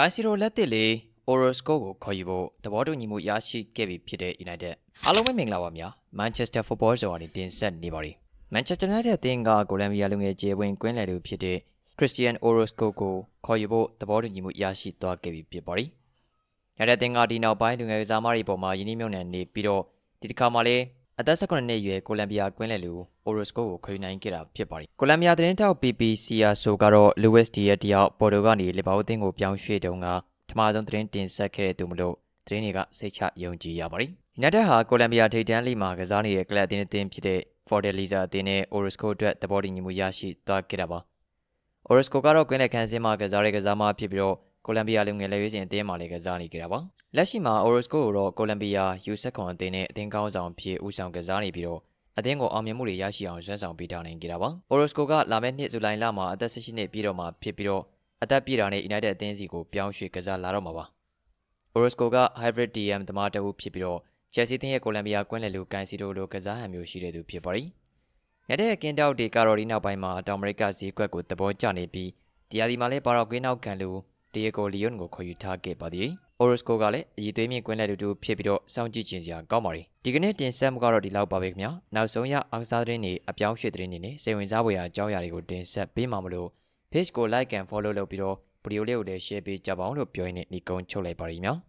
ဂိုင်စီရိုလက်တစ်လေး Orosco ကိုခေါ်ယူဖို့သဘောတူညီမှုရရှိခဲ့ပြီဖြစ်တဲ့ United အားလုံးပဲမင်္ဂလာပါများ Manchester Football Zone ကနေတင်ဆက်နေပါပြီ Manchester United အသင်းကကိုလံဘီယာလူငယ်ကျေဝင်ကွင်းလယ်သူဖြစ်တဲ့ Christian Orosco ကိုခေါ်ယူဖို့သဘောတူညီမှုရရှိသွားခဲ့ပြီဖြစ်ပါပြီရတဲ့တင်ကဒီနောက်ပိုင်းလူငယ်ကစားမတွေပေါ်မှာယင်းနှိမ့်မြုံနယ်နေပြီးတော့ဒီတစ်ခါမှလည်း အသက်18နှစ်အရွယ်ကိုလံဘီယာကွင်းလယ်လူ Orosco ကိုခေါ်ယူနိုင်ခဲ့တာဖြစ်ပါတယ်ကိုလံဘီယာသတင်းတောက် BBC အဆိုကတော့ Luis Diaz တယောက်ပေါ်တိုကနေလီဗာပူးအသင်းကိုပြောင်းရွှေ့တုန်းကထမဆုံးသတင်းတင်ဆက်ခဲ့တဲ့သူမလို့သတင်းတွေကစိတ်ချယုံကြည်ရပါတယ်။ United ဟာကိုလံဘီယာထိပ်တန်းလိမှာကစားနေတဲ့ကလပ်အသင်းအသင်းဖြစ်တဲ့ Fortaleza အသင်းနဲ့ Orosco အတွက်သဘောတူညီမှုရရှိသွားခဲ့တာပါ။ Orosco ကတော့ကွင်းလယ်ခန်းစင်းမှာကစားတဲ့ကစားမဖြစ်ပြီးတော့ ကိုလံဘီယာလူငယ်လက်ရွေးစင်အသင်းမှာလည်းကစားနေကြတာပါ။လက်ရှိမှာ Orosco ကိုတော့ကိုလံဘီယာ U7 ခွန်အသင်းနဲ့အသင်းကောင်းဆောင်ဖြစ်ဦးဆောင်ကစားနေပြီးတော့အသင်းကိုအောင်မြင်မှုတွေရရှိအောင်ဆွမ်းဆောင်ပေးထားနိုင်ကြတာပါ။ Orosco ကလာမယ့်နှစ်ဇူလိုင်လမှာအသက်18နှစ်ပြည့်တော့မှာဖြစ်ပြီးတော့အသက်ပြည့်တာနဲ့ United အသင်းစီကိုပြောင်းရွှေ့ကစားလာတော့မှာပါ။ Orosco က hybrid DM သမားတစ်ဦးဖြစ်ပြီးတော့ Chelsea အသင်းရဲ့ကိုလံဘီယာကွင်းလယ်လူကန်စီတိုလိုကစားဟန်မျိုးရှိတဲ့သူဖြစ်ပါတယ်။ရတဲ့ကင်းတောက်တွေကတော့ဒီနောက်ပိုင်းမှာတောင်အမေရိကဈေးကွက်ကိုသဘောကျနေပြီးတရားဒီမှာလည်းပါတော့ကွင်းနောက်ကန်လူ ဒီယေဂိုလီယွန်ကိုခေါ်ယူထားခဲ့ပါသေးတယ်။ Orosco ကလည်းအည်သွေးမြင့်ကွင်းလယ်လူတူဖြစ်ပြီးတော့စောင့်ကြည့်ခြင်းစရာကောင်းပါတယ်။ဒီကနေ့တင်ဆက်မှုကတော့ဒီလောက်ပါပဲခင်ဗျာ။နောက်ဆုံးရအားကစားသတင်းတွေအပြောင်းရွှေ့သတင်းတွေနဲ့စိတ်ဝင်စားဖွယ်ရာအကြောင်းအရာတွေကိုတင်ဆက်ပေးမှာမလို့ page ကို like and follow လုပ်ပြီးတော့ဗီဒီယိုလေးကိုလည်း share ပေးကြပါအောင်လို့ပြောရင်းနဲ့ဒီကုန်းချုပ်လိုက်ပါရည်များ။